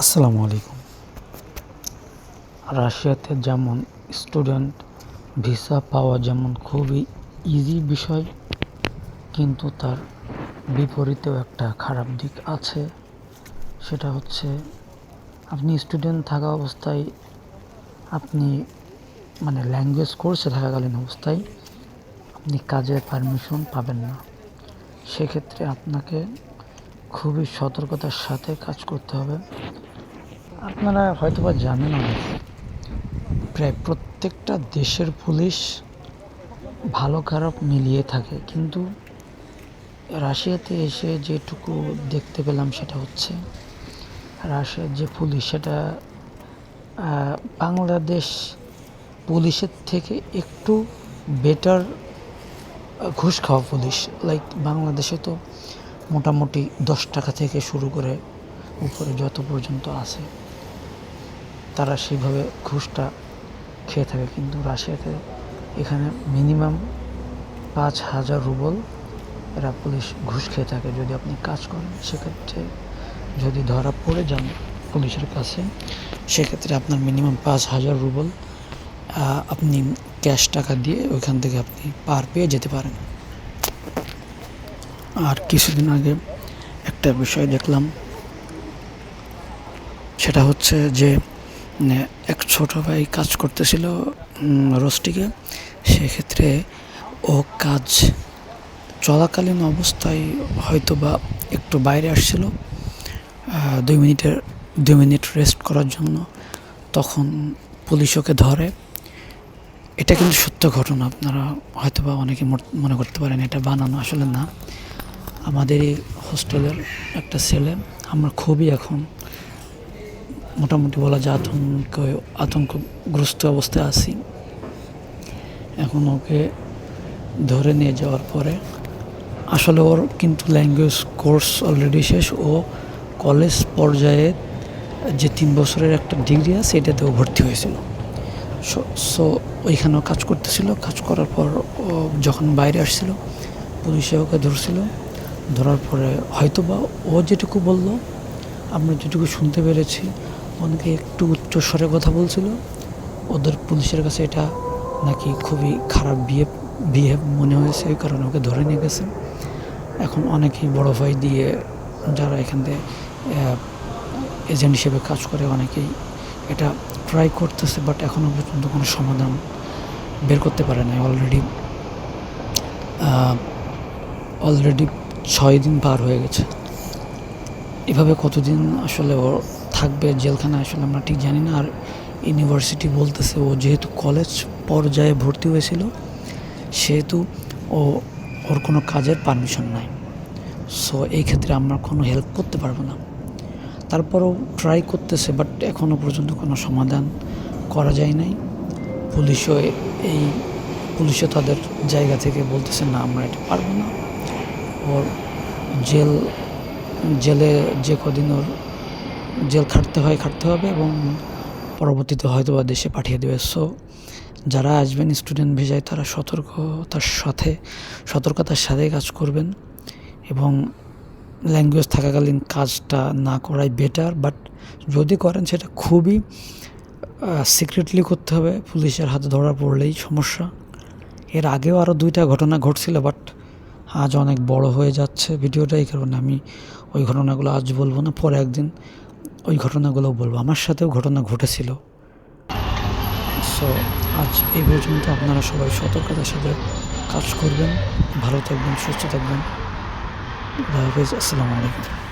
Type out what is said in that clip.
আসসালামু আলাইকুম। রাশিয়াতে যেমন স্টুডেন্ট ভিসা পাওয়া যেমন খুবই ইজি বিষয়, কিন্তু তার বিপরীতেও একটা খারাপ দিক আছে। সেটা হচ্ছে, আপনি স্টুডেন্ট থাকা অবস্থায়, আপনি মানে ল্যাঙ্গুয়েজ কোর্সে থাকাকালীন অবস্থায়, আপনি কাজের পারমিশন পাবেন না। সেক্ষেত্রে আপনাকে খুবই সতর্কতার সাথে কাজ করতে হবে। আপনারা হয়তো বা জানেন অনেক। প্রায় প্রত্যেকটা দেশের পুলিশ ভালো খারাপ মিলিয়ে থাকে। কিন্তু রাশিয়াতে এসে যেটুকু দেখতে পেলাম সেটা হচ্ছে, রাশিয়ার যে পুলিশ সেটা বাংলাদেশ পুলিশের থেকে একটু বেটার ঘুষ খাওয়া পুলিশ। লাইক বাংলাদেশে তো মোটামুটি দশ টাকা থেকে শুরু করে উপরে যত পর্যন্ত আছে। তারা সেইভাবে ঘুষটা খেয়ে থাকে। কিন্তু রাশিয়াতে এখানে মিনিমাম পাঁচ হাজার রুবল এরা পুলিশ ঘুষ খেয়ে থাকে যদি আপনি কাজ করেন। সেক্ষেত্রে যদি ধরা পড়ে যান পুলিশের কাছে, সেক্ষেত্রে আপনার মিনিমাম পাঁচ হাজার রুবল আপনি ক্যাশ টাকা দিয়ে ওইখান থেকে আপনি পার পেয়ে যেতে পারেন। আর কিছুদিন আগে একটা বিষয় দেখলাম, সেটা হচ্ছে যে এক ছোট ভাই কাজ করতেছিল রোস্টিকে। সেক্ষেত্রে ও কাজ চলাকালীন অবস্থায় হয়তো বা একটু বাইরে আসছিল দুই মিনিটের, দুই মিনিট রেস্ট করার জন্য। তখন পুলিশ ওকে ধরে। এটা কিন্তু সত্য ঘটনা, আপনারা হয়তো বা অনেকে মনে করতে পারেন এটা বানানো আসলে না। আমাদের এই হোস্টেলের একটা ছেলে, আমরা খুবই এখন মোটামুটি বলা যায় আতঙ্ক, আতঙ্কগ্রস্ত অবস্থায় আছি। এখন ওকে ধরে নিয়ে যাওয়ার পরে, আসলে ওর কিন্তু ল্যাঙ্গুয়েজ কোর্স অলরেডি শেষ। ও কলেজ পর্যায়ে যে তিন বছরের একটা ডিগ্রি আছে এটাতে ও ভর্তি হয়েছিল। সো ওইখানেও কাজ করতেছিল। কাজ করার পর যখন বাইরে আসছিল, পুলিশে ওকে ধরছিল। ধরার পরে হয়তো বা ও যেটুকু বলল, আমরা যেটুকু শুনতে পেরেছি অনেকে একটু উচ্চ স্বরে কথা বলছিল। ওদের পুলিশের কাছে এটা নাকি খুবই খারাপ বিহেভ বিহেভ মনে হয়েছে এই কারণে ওকে ধরে নিয়ে গেছে। এখন অনেকেই বড় ভাই দিয়ে যারা এখান থেকে এজেন্ট হিসেবে কাজ করে, অনেকেই এটা ট্রাই করতেছে বাট এখনও পর্যন্ত কোনো সমাধান বের করতে পারে না অলরেডি অলরেডি ছয় দিন পার হয়ে গেছে। এভাবে কতদিন আসলে থাকবে জেলখানায় আসলে আমরা ঠিক জানি না। আর ইউনিভার্সিটি বলতেছে ও যেহেতু কলেজ পর্যায়ে ভর্তি হয়েছিল, সেহেতু ও, ওর কোনো কাজের পারমিশন নাই। সো এই ক্ষেত্রে আমরা কোনো হেল্প করতে পারব না। তারপরও ট্রাই করতেছে বাট এখনও পর্যন্ত কোনো সমাধান করা যায় নাই। পুলিশও এই, পুলিশও তাদের জায়গা থেকে বলতেছে, না, আমরা এটা পারব না। ওর জেল, জেলে যে কদিন ওর জেল খাটতে হয়, খাটতে হবে এবং পরবর্তীতে হয়তো বা দেশে পাঠিয়ে দেবে। সো যারা আসবেন স্টুডেন্ট ভিসায় তারা সতর্কতার সাথে সতর্কতার সাথে কাজ করবেন এবং ল্যাঙ্গুয়েজ থাকাকালীন কাজটা না করাই বেটার বাট যদি করেন সেটা খুবই সিক্রেটলি করতে হবে। পুলিশের হাতে ধরা পড়লেই সমস্যা। এর আগেও আরও দুইটা ঘটনা ঘটছিল বাট আজ অনেক বড় হয়ে যাচ্ছে ভিডিওটা, এই কারণে আমি ওই ঘটনাগুলো আজ বলব না, পরে একদিন ওই ঘটনাগুলো বলব। আমার সাথেও ঘটনা ঘটেছিল। সো আজ এই পর্যন্ত আপনারা সবাই সতর্কতার সাথে কাজ করবেন, ভালো থাকবেন, সুস্থ থাকবেন। হাফিজ, আসসালামু আলাইকুম।